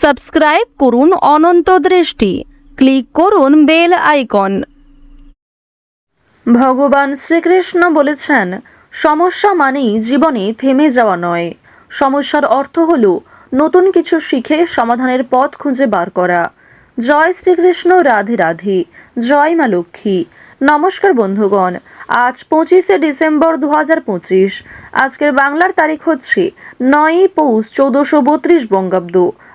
Subscribe করুন অনন্ত দৃষ্টি। Click করুন বেল আইকন। ভগবান শ্রীকৃষ্ণ বলেছেন, সমস্যা মানেই জীবনে থেমে যাওয়া নয়। সমস্যার অর্থ হল নতুন কিছু শিখে সমাধানের পথ খুঁজে বার করা। জয় শ্রীকৃষ্ণ, রাধে রাধে। জয় মা লক্ষ্মী। নমস্কার বন্ধুগণ, আজ পঁচিশে ডিসেম্বর দু হাজার পঁচিশ। আজকের বাংলার তারিখ হচ্ছে নয়ই পৌষ চৌদ্দশো বত্রিশ বঙ্গাব্দ।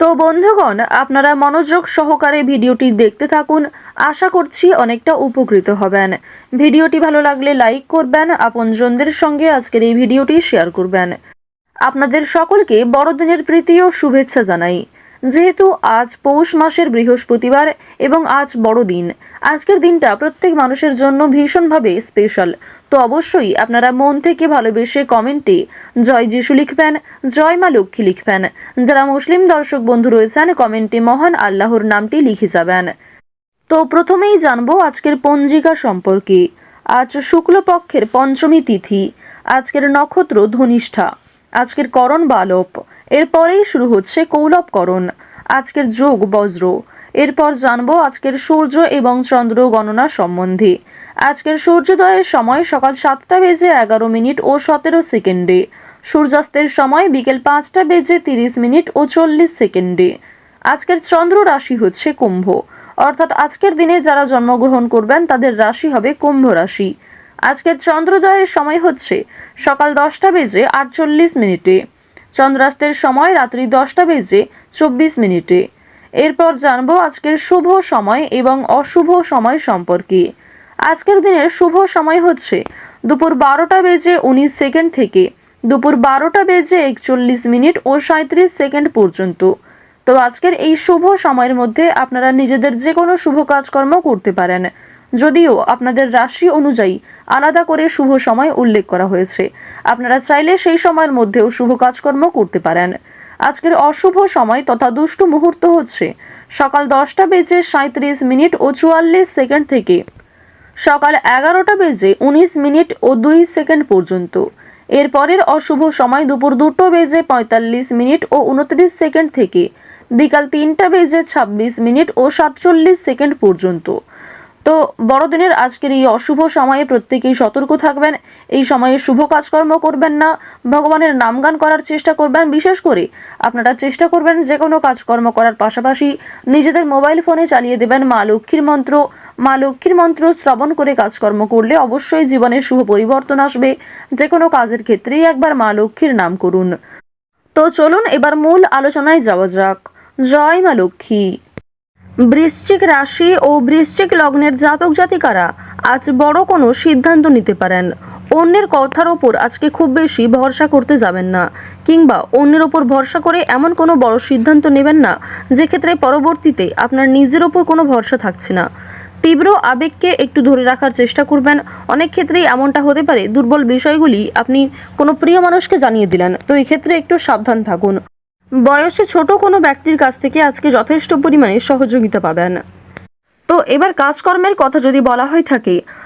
তো বন্ধুগণ, আপনারা মনোযোগ সহকারে ভিডিওটি দেখতে থাকুন। আশা করছি অনেকটা উপকৃত হবেন। ভিডিওটি ভালো লাগলে লাইক করবেন, আপনজনদের সঙ্গে আজকের এই ভিডিওটি শেয়ার করবেন। আপনাদের সকলকে বড়দিনের প্রীতি ও শুভেচ্ছা জানাই। যেহেতু আজ পৌষ মাসের বৃহস্পতিবার এবং আজ বড়দিন, আজকের দিনটা প্রত্যেক মানুষের জন্য ভীষণভাবে স্পেশাল। তো অবশ্যই আপনারা মন থেকে ভালোবেসে কমেন্টে জয় যিশু লিখবেন, জয় মা লক্ষ্মী লিখবেন। যারা মুসলিম দর্শক বন্ধু রয়েছেন কমেন্টে মহান আল্লাহর নামটি লিখে যাবেন। তো প্রথমেই জানব আজকের পঞ্জিকা সম্পর্কে। আজ শুক্লপক্ষের পঞ্চমী তিথি, আজকের নক্ষত্র ধনিষ্ঠা, আজকের করণ বালব এরপরেই শুরু হচ্ছে কৌলবকরণ, আজকের যোগ বজ্র এরপর জানব আজকের সূর্য এবং চন্দ্র গণনা সম্বন্ধে। আজকের সূর্যোদয়ের সময় সকাল সাতটা বেজে এগারো মিনিট ও সতেরো সেকেন্ডে। সূর্যাস্তের সময় বিকেল পাঁচটা বেজে তিরিশ মিনিট ও চল্লিশ সেকেন্ডে। আজকের চন্দ্র রাশি হচ্ছে কুম্ভ। অর্থাৎ আজকের দিনে যারা জন্মগ্রহণ করবেন, তাদের রাশি হবে কুম্ভ রাশি। আজকের চন্দ্রোদয়ের সময় হচ্ছে সকাল দশটা বেজে আটচল্লিশ মিনিটে। চন্দ্রাস্তের সময় রাত্রি দশটা বেজে চব্বিশ মিনিটে। এরপর জানব আজকের শুভ সময় এবং অশুভ সময় সম্পর্কে। আজকের দিনের শুভ সময় হচ্ছে দুপুর বারোটা বেজে উনিশ সেকেন্ড থেকে দুপুর বারোটা বেজে একচল্লিশ মিনিট ও সাঁত্রিশ সেকেন্ড পর্যন্ত। তো আজকের এই শুভ সময়ের মধ্যে আপনারা নিজেদের যে কোনো শুভ কাজকর্ম করতে পারেন। যদিও আপনাদের রাশি অনুযায়ী আলাদা করে শুভ সময় উল্লেখ করা হয়েছে। আপনারা চাইলে সেই সময়ের মধ্যেও শুভ কাজকর্ম করতে পারেন। আজকের অশুভ সময় তথা দুষ্টু মুহূর্ত হচ্ছে। সকাল দশটা বেজে সাঁত্রিশ মিনিট ও চুয়াল্লিশ সেকেন্ড থেকে। সকাল এগারোটা বেজে উনিশ মিনিট ও দুই সেকেন্ড পর্যন্ত। এরপরের অশুভ সময় দুপুর দুটো বেজে পঁয়তাল্লিশ মিনিট ও উনত্রিশ সেকেন্ড থেকে। বিকাল তিনটা বেজে ছাব্বিশ মিনিট ও সাতচল্লিশ সেকেন্ড পর্যন্ত। তো বড়দিনের আজকের এই অশুভ সময়ে প্রত্যেকেই সতর্ক থাকবেন। এই সময়ে শুভ কাজকর্ম করবেন না। ভগবানের নামগান করার চেষ্টা করবেন। বিশেষ করে আপনারা চেষ্টা করবেন যে কোনো কাজকর্ম করার পাশাপাশি নিজেদের মোবাইল ফোনে চালিয়ে দেবেন মা লক্ষ্মীর মন্ত্র। মা লক্ষ্মীর মন্ত্র শ্রবণ করে কাজকর্ম করলে অবশ্যই জীবনের শুভ পরিবর্তন আসবে। যে কোনো কাজের ক্ষেত্রেই একবার মা লক্ষ্মীর নাম করুন। তো চলুন এবার মূল আলোচনায় যাওয়া যাক। জয় মা লক্ষ্মী। বৃশ্চিক রাশি ও বৃশ্চিক লগ্নের জাতক জাতিকারা আজ বড় কোনো সিদ্ধান্ত নিতে পারেন। অন্যের কথার ওপর আজকে খুব বেশি ভরসা করতে যাবেন না, কিংবা অন্যের ওপর ভরসা করে এমন কোনো বড় সিদ্ধান্ত নেবেন না যে ক্ষেত্রে পরবর্তীতে আপনার নিজের ওপর কোনো ভরসা থাকছে না। তীব্র আবেগকে একটু ধরে রাখার চেষ্টা করবেন। অনেক ক্ষেত্রেই এমনটা হতে পারে, দুর্বল বিষয়গুলি আপনি কোনো প্রিয় মানুষকে জানিয়ে দিলেন, তো এক্ষেত্রে একটু সাবধান থাকুন। বয়সে ছোট কোনো ব্যক্তির কাছ থেকে আজকে যথেষ্ট পরিমাণে সহযোগিতা পাবেন। তো এবার কাজকর্মের কথা যদি বলা হয়ে থাকে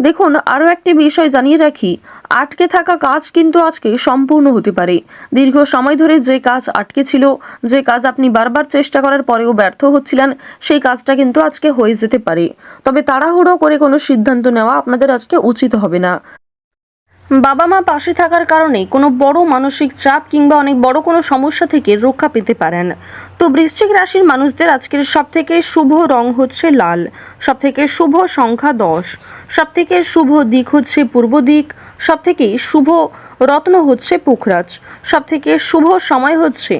দেখুন, আরও একটি বিষয় জানিয়ে রাখি। আটকে থাকা কাজ কিন্তু আজকে সম্পূর্ণ হতে পারে। দীর্ঘ সময় ধরে যে কাজ আটকে ছিল, যে কাজ আপনি বারবার চেষ্টা করার পরেও ব্যর্থ হচ্ছিলেন, সেই কাজটা কিন্তু আজকে হয়ে যেতে পারে। তবে তাড়াহুড়ো করে কোনো সিদ্ধান্ত নেওয়া আপনাদের আজকে উচিত হবে না। বাবা মা পাশে থাকার কারণে কোনো বড় মানসিক চাপ কিংবা অনেক বড় কোনো সমস্যা থেকে রক্ষা পেতে পারেন। তো বৃশ্চিক রাশির মানুষদের আজকের সব থেকে শুভ রং হচ্ছে লাল সব থেকে শুভ সংখ্যা দশ সব থেকে শুভ দিক হচ্ছে পূর্ব দিক সব থেকে শুভ রত্ন হচ্ছে পুখরাজ সব থেকে শুভ সময় হচ্ছে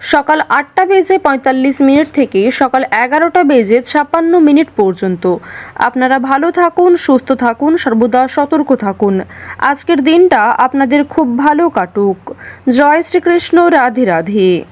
সকাল আটটা বেজে পঁয়তাল্লিশ মিনিট থেকে সকাল এগারোটা বেজে ছাপ্পান্ন মিনিট পর্যন্ত। আপনারা ভালো থাকুন, সুস্থ থাকুন, সর্বদা সতর্ক থাকুন। আজকের দিনটা আপনাদের খুব ভালো কাটুক। জয় শ্রীকৃষ্ণ, রাধে রাধে।